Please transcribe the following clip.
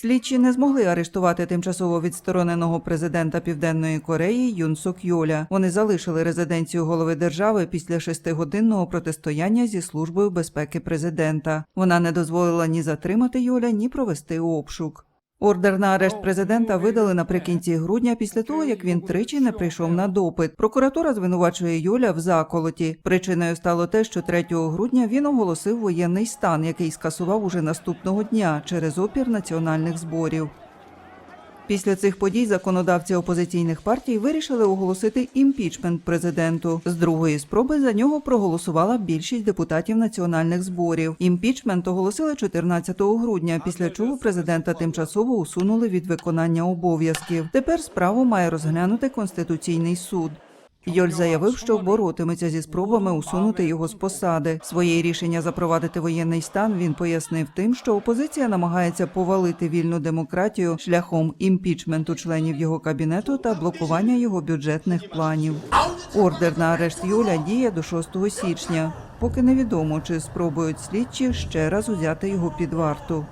Слідчі не змогли арештувати тимчасово відстороненого президента Південної Кореї Юн Сок Йоля. Вони залишили резиденцію голови держави після шестигодинного протистояння зі службою безпеки президента. Вона не дозволила ні затримати Йоля, ні провести обшук. Ордер на арешт президента видали наприкінці грудня після того, як він тричі не прийшов на допит. Прокуратура звинувачує Юля в заколоті. Причиною стало те, що 3 грудня він оголосив воєнний стан, який скасував уже наступного дня через опір національних зборів. Після цих подій законодавці опозиційних партій вирішили оголосити імпічмент президенту. З другої спроби за нього проголосувала більшість депутатів національних зборів. Імпічмент оголосили 14 грудня, після чого президента тимчасово усунули від виконання обов'язків. Тепер справу має розглянути конституційний суд. Йоль заявив, що боротиметься зі спробами усунути його з посади. Своє рішення запровадити воєнний стан він пояснив тим, що опозиція намагається повалити вільну демократію шляхом імпічменту членів його кабінету та блокування його бюджетних планів. Ордер на арешт Юля діє до 6 січня. Поки невідомо, чи спробують слідчі ще раз узяти його під варту.